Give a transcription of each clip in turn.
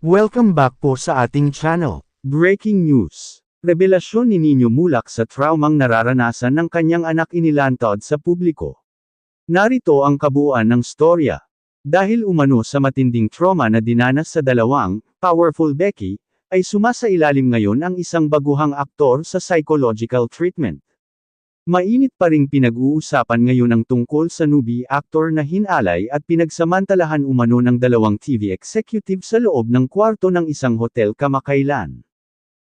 Welcome back po sa ating channel. Breaking news. Revelasyon ni Nino Mulak sa traumang nararanasan ng kanyang anak inilantad sa publiko. Narito ang kabuuan ng storya. Dahil umano sa matinding trauma na dinanas sa dalawang, powerful Becky, ay sumasailalim ngayon ang isang baguhang aktor sa psychological treatment. Mainit pa ring pinag-uusapan ngayon ang tungkol sa newbie actor na hinalay at pinagsamantalahan umano ng dalawang TV executive sa loob ng kwarto ng isang hotel kamakailan.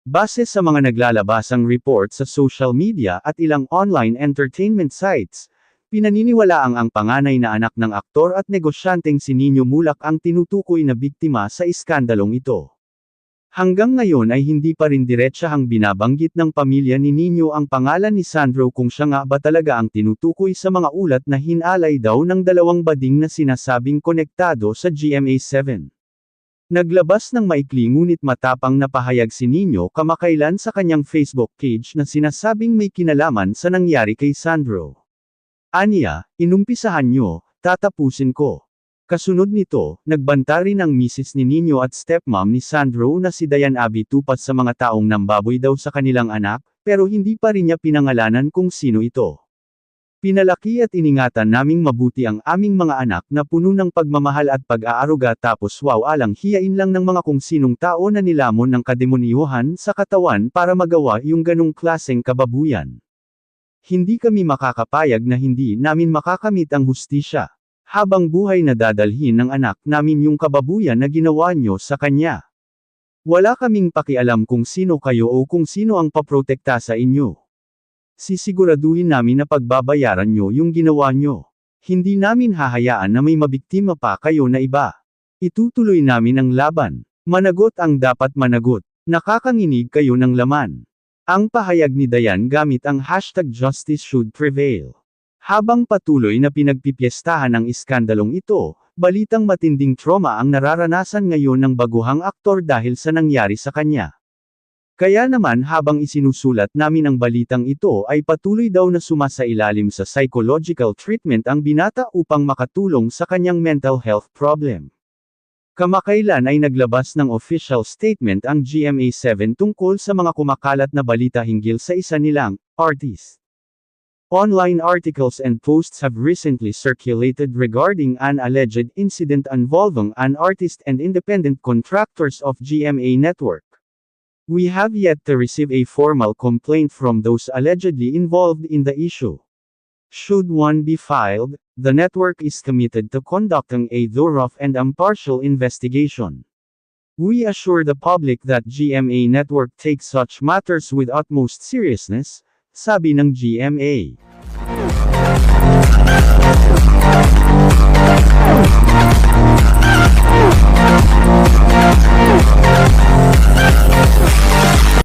Base sa mga naglalabasang report sa social media at ilang online entertainment sites, pinaniniwalaang ang panganay na anak ng aktor at negosyanteng si Nino Mulak ang tinutukoy na biktima sa iskandalong ito. Hanggang ngayon ay hindi pa rin diretsahang binabanggit ng pamilya ni Nino ang pangalan ni Sandro kung siya nga ba talaga ang tinutukoy sa mga ulat na hinalay daw ng dalawang bading na sinasabing konektado sa GMA7. Naglabas ng maikli ngunit matapang na pahayag si Nino kamakailan sa kanyang Facebook page na sinasabing may kinalaman sa nangyari kay Sandro. Anya, inumpisahan nyo, tatapusin ko. Kasunod nito, nagbanta rin ang misis ni Nino at stepmom ni Sandro na si Dayan Abi tupat sa mga taong nambaboy daw sa kanilang anak, pero hindi pa rin niya pinangalanan kung sino ito. Pinalaki at iningatan naming mabuti ang aming mga anak na puno ng pagmamahal at pag-aaruga tapos wow alang hiyain lang ng mga kung sinong tao na nilamon ng kademonyohan sa katawan para magawa yung ganong klaseng kababuyan. Hindi kami makakapayag na hindi namin makakamit ang hustisya. Habang buhay na dadalhin ng anak namin yung kababuyan na ginawa nyo sa kanya. Wala kaming pakialam kung sino kayo o kung sino ang paprotekta sa inyo. Sisiguraduhin namin na pagbabayaran nyo yung ginawa nyo. Hindi namin hahayaan na may mabiktima pa kayo na iba. Itutuloy namin ang laban. Managot ang dapat managot. Nakakanginig kayo ng laman. Ang pahayag ni Dayan gamit ang hashtag Justice Should Prevail. Habang patuloy na pinagpipiestahan ang iskandalong ito, balitang matinding trauma ang nararanasan ngayon ng baguhang aktor dahil sa nangyari sa kanya. Kaya naman habang isinusulat namin ang balitang ito ay patuloy daw na sumasailalim sa psychological treatment ang binata upang makatulong sa kanyang mental health problem. Kamakailan ay naglabas ng official statement ang GMA7 tungkol sa mga kumakalat na balita hinggil sa isa nilang artist. Online articles and posts have recently circulated regarding an alleged incident involving an artist and independent contractors of GMA Network. We have yet to receive a formal complaint from those allegedly involved in the issue. Should one be filed, the network is committed to conducting a thorough and impartial investigation. We assure the public that GMA Network takes such matters with utmost seriousness, sabi ng GMA.